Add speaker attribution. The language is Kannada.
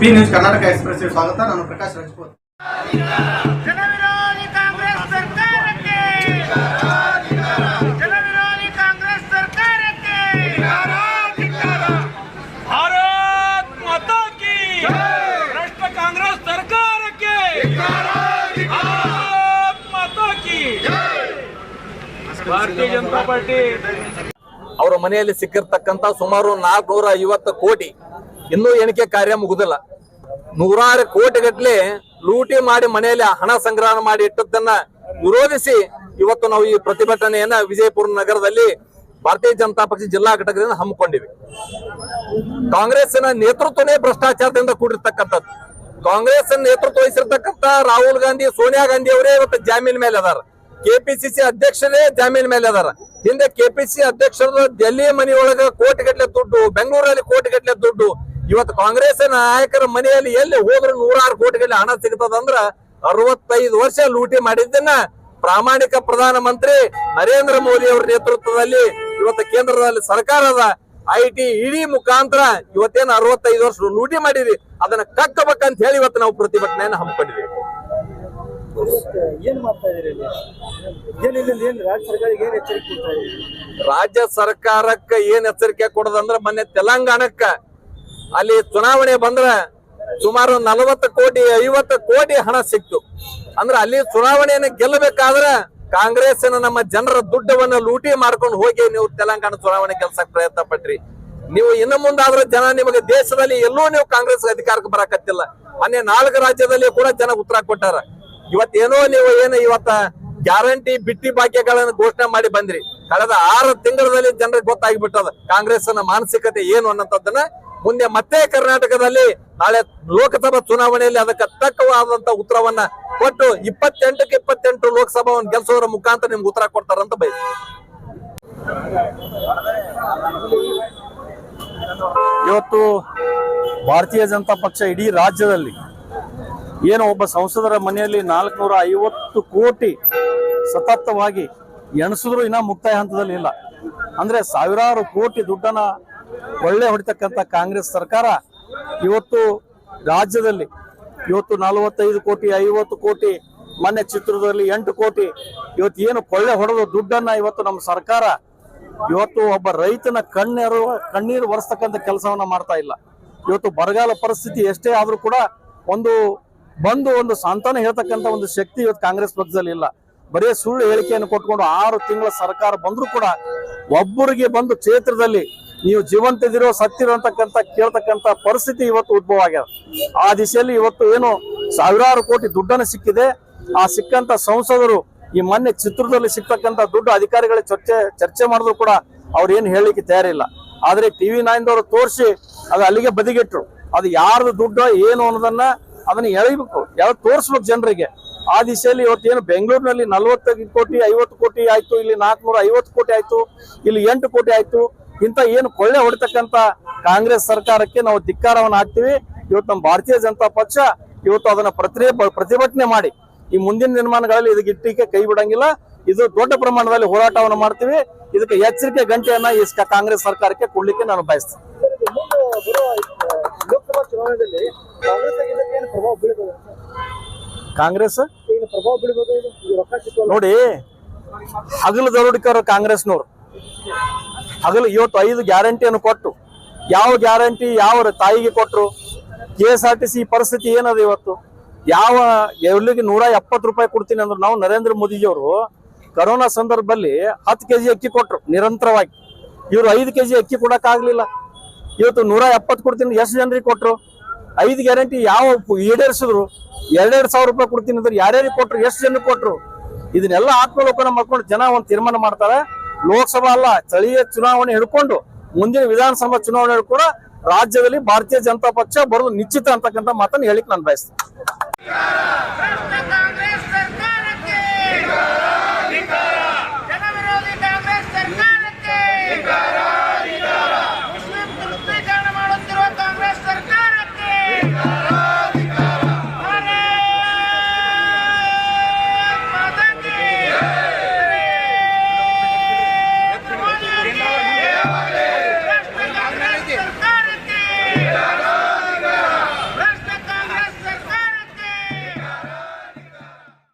Speaker 1: ಪಿ ನ್ಯೂಸ್ ಕರ್ನಾಟಕ ಎಕ್ಸ್ಪ್ರೆಸ್ ಸ್ವಾಗತ. ನಾನು ಪ್ರಕಾಶ್ ರಜಪೂತ್.
Speaker 2: ಜನವಿರೋಧಿ ಕಾಂಗ್ರೆಸ್ ಸರ್ಕಾರಕ್ಕೆ! ಜನವಿರೋಧಿ ಕಾಂಗ್ರೆಸ್ ಸರ್ಕಾರಕ್ಕೆ!
Speaker 3: ಭಾರತ್ ಮಾತಾ ಕಿ ಭ್ರಷ್ಟ ಕಾಂಗ್ರೆಸ್ ಸರ್ಕಾರಕ್ಕೆ! ಭಾರತ್ ಮಾತಾ ಕಿ ಭಾರತೀಯ ಜನತಾ ಪಾರ್ಟಿ
Speaker 4: ಅವರ ಮನೆಯಲ್ಲಿ ಸಿಕ್ಕಿರ್ತಕ್ಕಂತ ಸುಮಾರು ನಾಲ್ಕುನೂರ ಐವತ್ತು ಕೋಟಿ ಇನ್ನೂ ಎಣಿಕೆ ಕಾರ್ಯ ಮುಗುದಿಲ್ಲ. ನೂರಾರು ಕೋಟಿ ಗಟ್ಟಲೆ ಲೂಟಿ ಮಾಡಿ ಮನೆಯಲ್ಲಿ ಹಣ ಸಂಗ್ರಹ ಮಾಡಿ ಇಟ್ಟದ್ದನ್ನ ವಿರೋಧಿಸಿ ಇವತ್ತು ನಾವು ಈ ಪ್ರತಿಭಟನೆಯನ್ನ ವಿಜಯಪುರ ನಗರದಲ್ಲಿ ಭಾರತೀಯ ಜನತಾ ಪಕ್ಷ ಜಿಲ್ಲಾ ಘಟಕದಿಂದ ಹಮ್ಮಿಕೊಂಡಿವಿ. ಕಾಂಗ್ರೆಸ್ನ ನೇತೃತ್ವನೇ ಭ್ರಷ್ಟಾಚಾರದಿಂದ ಕೂಡಿರ್ತಕ್ಕಂಥದ್ದು. ಕಾಂಗ್ರೆಸ್ ನೇತೃತ್ವ ವಹಿಸಿರ್ತಕ್ಕಂಥ ರಾಹುಲ್ ಗಾಂಧಿ, ಸೋನಿಯಾ ಗಾಂಧಿ ಅವರೇ ಇವತ್ತು ಜಾಮೀನ್ ಮೇಲೆ ಅದಾರ. ಕೆಪಿಸಿಸಿ ಅಧ್ಯಕ್ಷರೇ ಜಾಮೀನ್ ಮೇಲೆ ಅದಾರ. ಹಿಂದೆ ಕೆಪಿಸಿಸಿ ಅಧ್ಯಕ್ಷರ ಡೆಲ್ಲಿ ಮನೆಯೊಳಗ ಕೋಟಿಗಟ್ಟಲೆ ದುಡ್ಡು, ಬೆಂಗಳೂರಲ್ಲಿ ಕೋಟಿಗಟ್ಟಲೆ ದುಡ್ಡು ಇವತ್ತು ಕಾಂಗ್ರೆಸ್ ನಾಯಕರ ಮನೆಯಲ್ಲಿ ಎಲ್ಲಿ ಹೋದ್ರೆ ನೂರಾರು ಕೋಟಿಗಳಲ್ಲಿ ಹಣ ಸಿಗ್ತದಂದ್ರ ಅರವತ್ತೈದು ವರ್ಷ ಲೂಟಿ ಮಾಡಿದ್ದನ್ನ ಪ್ರಾಮಾಣಿಕ ಪ್ರಧಾನಮಂತ್ರಿ ನರೇಂದ್ರ ಮೋದಿ ಅವರ ನೇತೃತ್ವದಲ್ಲಿ ಇವತ್ತು ಕೇಂದ್ರದಲ್ಲಿ ಸರ್ಕಾರದ ಐ ಟಿ ಇಡೀ ಮುಖಾಂತರ ಇವತ್ತೇನು ಅರವತ್ತೈದು ವರ್ಷ ಲೂಟಿ ಮಾಡಿರಿ ಅದನ್ನ ಕಕ್ಕಬೇಕಂತ ಹೇಳಿ ಇವತ್ತು ನಾವು ಪ್ರತಿಭಟನೆಯನ್ನು ಹಮ್ಮಿಕೊಂಡಿದ್ದೀವಿ
Speaker 5: ಕೊಡ್ತಾ
Speaker 4: ರಾಜ್ಯ ಸರ್ಕಾರಕ್ಕ ಏನ್ ಎಚ್ಚರಿಕೆ ಕೊಡೋದಂದ್ರ ಮೊನ್ನೆ ತೆಲಂಗಾಣಕ್ಕ ಅಲ್ಲಿ ಚುನಾವಣೆ ಬಂದ್ರ ಸುಮಾರು ನಲವತ್ತು ಕೋಟಿ, ಐವತ್ತು ಕೋಟಿ ಹಣ ಸಿಕ್ತು. ಅಂದ್ರೆ ಅಲ್ಲಿ ಚುನಾವಣೆಯನ್ನು ಗೆಲ್ಲಬೇಕಾದ್ರೆ ಕಾಂಗ್ರೆಸ್ಸಿನ ನಮ್ಮ ಜನರ ದುಡ್ಡವನ್ನ ಲೂಟಿ ಮಾಡ್ಕೊಂಡು ಹೋಗಿ ನೀವು ತೆಲಂಗಾಣ ಚುನಾವಣೆ ಗೆಲ್ಸಕ್ ಪ್ರಯತ್ನ ಪಟ್ರಿ. ನೀವು ಇನ್ನು ಮುಂದಾದ್ರೆ ಜನ ನಿಮಗೆ ದೇಶದಲ್ಲಿ ಎಲ್ಲೂ ನೀವು ಕಾಂಗ್ರೆಸ್ ಅಧಿಕಾರಕ್ಕೆ ಬರಕತ್ತಿಲ್ಲ. ಮೊನ್ನೆ ನಾಲ್ಕು ರಾಜ್ಯದಲ್ಲಿ ಕೂಡ ಜನ ಉತ್ತರ ಕೊಟ್ಟಾರ. ಇವತ್ತೇನೋ ನೀವು ಏನು ಇವತ್ತ ಗ್ಯಾರಂಟಿ ಬಿಟ್ಟಿ ಭಾಗ್ಯಗಳನ್ನು ಘೋಷಣೆ ಮಾಡಿ ಬಂದ್ರಿ. ಕಳೆದ ಆರು ತಿಂಗಳಲ್ಲಿ ಜನರಿಗೆ ಗೊತ್ತಾಗಿಬಿಟ್ಟದ ಕಾಂಗ್ರೆಸ್ನ ಮಾನಸಿಕತೆ ಏನು ಅನ್ನೋದನ್ನ ಮುಂದೆ ಮತ್ತೆ ಕರ್ನಾಟಕದಲ್ಲಿ ನಾಳೆ ಲೋಕಸಭಾ ಚುನಾವಣೆಯಲ್ಲಿ ಅದಕ್ಕೆ ತಕ್ಕವಾದಂತ ಉತ್ತರವನ್ನ ಕೊಟ್ಟು ಇಪ್ಪತ್ತೆಂಟಕ್ಕೆ ಇಪ್ಪತ್ತೆಂಟು ಲೋಕಸಭಾವನ್ನು ಗೆಲ್ಸೋದ್ರ ಮುಖಾಂತರ ನಿಮ್ಗೆ ಉತ್ತರ ಕೊಡ್ತಾರಂತ ಬೈ
Speaker 5: ಇವತ್ತು ಭಾರತೀಯ ಜನತಾ ಪಕ್ಷ ಇಡೀ ರಾಜ್ಯದಲ್ಲಿ ಏನೋ ಒಬ್ಬ ಸಂಸದರ ಮನೆಯಲ್ಲಿ ನಾಲ್ಕುನೂರ ಐವತ್ತು ಕೋಟಿ ಸತತವಾಗಿ ಎಣಿಸಿದ್ರು ಇನ್ನ ಮುಕ್ತಾಯ ಹಂತದಲ್ಲಿ ಇಲ್ಲ. ಅಂದ್ರೆ ಸಾವಿರಾರು ಕೋಟಿ ದುಡ್ಡನ್ನ ಒಳ್ಳೆ ಹೊಡಿತಕ್ಕಂಥ ಕಾಂಗ್ರೆಸ್ ಸರ್ಕಾರ ಇವತ್ತು ರಾಜ್ಯದಲ್ಲಿ ಇವತ್ತು ನಲವತ್ತೈದು ಕೋಟಿ, ಐವತ್ತು ಕೋಟಿ ಮೊನ್ನೆ ಚಿತ್ರದಲ್ಲಿ ಎಂಟು ಕೋಟಿ, ಇವತ್ತು ಏನು ಕೊಳ್ಳೆ ಹೊಡೆದು ದುಡ್ಡನ್ನ ಇವತ್ತು ನಮ್ಮ ಸರ್ಕಾರ ಇವತ್ತು ಒಬ್ಬ ರೈತನ ಕಣ್ಣೀರು ಕಣ್ಣೀರು ಒರೆಸ್ತಕ್ಕಂಥ ಕೆಲಸವನ್ನ ಮಾಡ್ತಾ ಇಲ್ಲ. ಇವತ್ತು ಬರಗಾಲ ಪರಿಸ್ಥಿತಿ ಎಷ್ಟೇ ಆದರೂ ಕೂಡ ಒಂದು ಬಂದು ಒಂದು ಸಂತಾನ ಹೇಳ್ತಕ್ಕಂಥ ಒಂದು ಶಕ್ತಿ ಇವತ್ತು ಕಾಂಗ್ರೆಸ್ ಪಕ್ಷದಲ್ಲಿ ಇಲ್ಲ. ಬರೀ ಸುಳ್ಳು ಹೇಳಿಕೆಯನ್ನು ಕೊಟ್ಕೊಂಡು ಆರು ತಿಂಗಳ ಸರ್ಕಾರ ಬಂದರೂ ಕೂಡ ಒಬ್ಬರಿಗೆ ಬಂದು ಕ್ಷೇತ್ರದಲ್ಲಿ ನೀವು ಜೀವಂತದಿರೋ ಸತ್ತಿರೋ ಅಂತಕ್ಕಂಥ ಕೇಳ್ತಕ್ಕಂಥ ಪರಿಸ್ಥಿತಿ ಇವತ್ತು ಉದ್ಭವ ಆಗ್ಯದ. ಆ ದಿಶೆಯಲ್ಲಿ ಇವತ್ತು ಏನು ಸಾವಿರಾರು ಕೋಟಿ ದುಡ್ಡನ್ನು ಸಿಕ್ಕಿದೆ. ಆ ಸಿಕ್ಕಂತ ಸಂಸದರು ಈ ಮೊನ್ನೆ ಚಿತ್ರದಲ್ಲಿ ಸಿಕ್ತಕ್ಕಂಥ ದುಡ್ಡು ಅಧಿಕಾರಿಗಳ ಚರ್ಚೆ ಚರ್ಚೆ ಮಾಡಿದ್ರು ಕೂಡ ಅವ್ರು ಏನು ಹೇಳಲಿಕ್ಕೆ ತಯಾರಿಲ್ಲ. ಆದರೆ ಟಿ ವಿ ನೈನ್ದವರು ತೋರಿಸಿ ಅದು ಅಲ್ಲಿಗೆ ಬದಿಗಿಟ್ರು. ಅದು ಯಾರ್ದು ದುಡ್ಡು ಏನು ಅನ್ನೋದನ್ನ ಅದನ್ನ ಎಳಿಬೇಕು ಯಾವ ತೋರಿಸ್ಬೇಕು ಜನರಿಗೆ. ಆ ದಿಶೆಯಲ್ಲಿ ಏನು ಬೆಂಗಳೂರಿನಲ್ಲಿ ನಲವತ್ತೈದು ಕೋಟಿ, ಐವತ್ತು ಕೋಟಿ ಆಯ್ತು, ಇಲ್ಲಿ ನಾಲ್ಕುನೂರ ಐವತ್ತು ಕೋಟಿ ಆಯ್ತು, ಇಲ್ಲಿ ಎಂಟು ಕೋಟಿ ಆಯ್ತು. ಇಂತ ಏನು ಕೊಳ್ಳೆ ಹೊಡಿತಕ್ಕಂತ ಕಾಂಗ್ರೆಸ್ ಸರ್ಕಾರಕ್ಕೆ ನಾವು ಧಿಕ್ಕಾರವನ್ನು ಹಾಕ್ತಿವಿ. ಇವತ್ತು ನಮ್ಮ ಭಾರತೀಯ ಜನತಾ ಪಕ್ಷ ಇವತ್ತು ಅದನ್ನ ಪ್ರತಿ ಪ್ರತಿಭಟನೆ ಮಾಡಿ ಈ ಮುಂದಿನ ನಿರ್ಮಾಣಗಳಲ್ಲಿ ಇದಕ್ಕೆ ಇಟ್ಟಿಗೆ ಕೈ ಬಿಡಂಗಿಲ್ಲ. ಇದು ದೊಡ್ಡ ಪ್ರಮಾಣದಲ್ಲಿ ಹೋರಾಟವನ್ನು ಮಾಡ್ತೀವಿ. ಇದಕ್ಕೆ ಎಚ್ಚರಿಕೆ ಗಂಟೆಯನ್ನ ಈ ಕಾಂಗ್ರೆಸ್ ಸರ್ಕಾರಕ್ಕೆ ಕೊಡ್ಲಿಕ್ಕೆ ನಾನು ಬಯಸ್ತೇನೆ.
Speaker 6: ಲೋಕಸಭಾ ಚುನಾವಣೆಯಲ್ಲಿ ಕಾಂಗ್ರೆಸ್ ಪ್ರಭಾವ ಪ್ರಭಾವ
Speaker 5: ನೋಡಿ ಹಗಲು ದರೋಡಿಕರು ಕಾಂಗ್ರೆಸ್ನವ್ರು. ಹಗಲು ಇವತ್ತು ಐದು ಗ್ಯಾರಂಟಿಯನ್ನು ಕೊಟ್ಟು, ಯಾವ ಗ್ಯಾರಂಟಿ ಯಾವ ತಾಯಿಗೆ ಕೊಟ್ಟರು K S R T C ಪರಿಸ್ಥಿತಿ ಏನದ ಇವತ್ತು? ಯಾವ ಎಲ್ಲಿಗೆ ನೂರ ಎಪ್ಪತ್ತು ರೂಪಾಯಿ ಕೊಡ್ತೀನಿ ಅಂದ್ರೆ ನಾವು ನರೇಂದ್ರ ಮೋದಿಜಿಯವರು ಕರೋನಾ ಸಂದರ್ಭದಲ್ಲಿ ಹತ್ತು ಕೆ ಜಿ ಅಕ್ಕಿ ಕೊಟ್ಟರು ನಿರಂತರವಾಗಿ. ಇವರು ಐದು ಕೆ ಜಿ ಅಕ್ಕಿ ಕೊಡೋಕ್ಕಾಗಲಿಲ್ಲ. ಇವತ್ತು ನೂರ ಎಪ್ಪತ್ತು ಕೊಡ್ತೀನಿ, ಎಷ್ಟು ಜನರಿಗೆ ಕೊಟ್ಟರು ಐದು ಗ್ಯಾರಂಟಿ ಯಾವ ಈಡೇರಿಸಿದ್ರು? ಎರಡೆರಡು ಸಾವಿರ ರೂಪಾಯಿ ಕೊಡ್ತೀನಿ ಅಂದ್ರೆ ಯಾರ್ಯಾರಿಗೆ ಕೊಟ್ಟರು ಎಷ್ಟು ಜನಕ್ಕೆ ಕೊಟ್ಟರು ಇದನ್ನೆಲ್ಲ ಆತ್ಮಲೋಕನ ಮಾಡ್ಕೊಂಡು ಜನ ಒಂದು ತೀರ್ಮಾನ ಮಾಡ್ತಾರೆ. ಲೋಕಸಭಾ ಅಲ್ಲ, ಸ್ಥಳೀಯ ಚುನಾವಣೆ ಹಿಡ್ಕೊಂಡು ಮುಂದಿನ ವಿಧಾನಸಭಾ ಚುನಾವಣೆ ಕೂಡ ರಾಜ್ಯದಲ್ಲಿ ಭಾರತೀಯ ಜನತಾ ಪಕ್ಷ ಬರೋದು ನಿಶ್ಚಿತ ಅಂತಕ್ಕಂಥ ಮಾತನ್ನು ಹೇಳಿಕ್ ನಾನು ಬಯಸ್ತೇನೆ.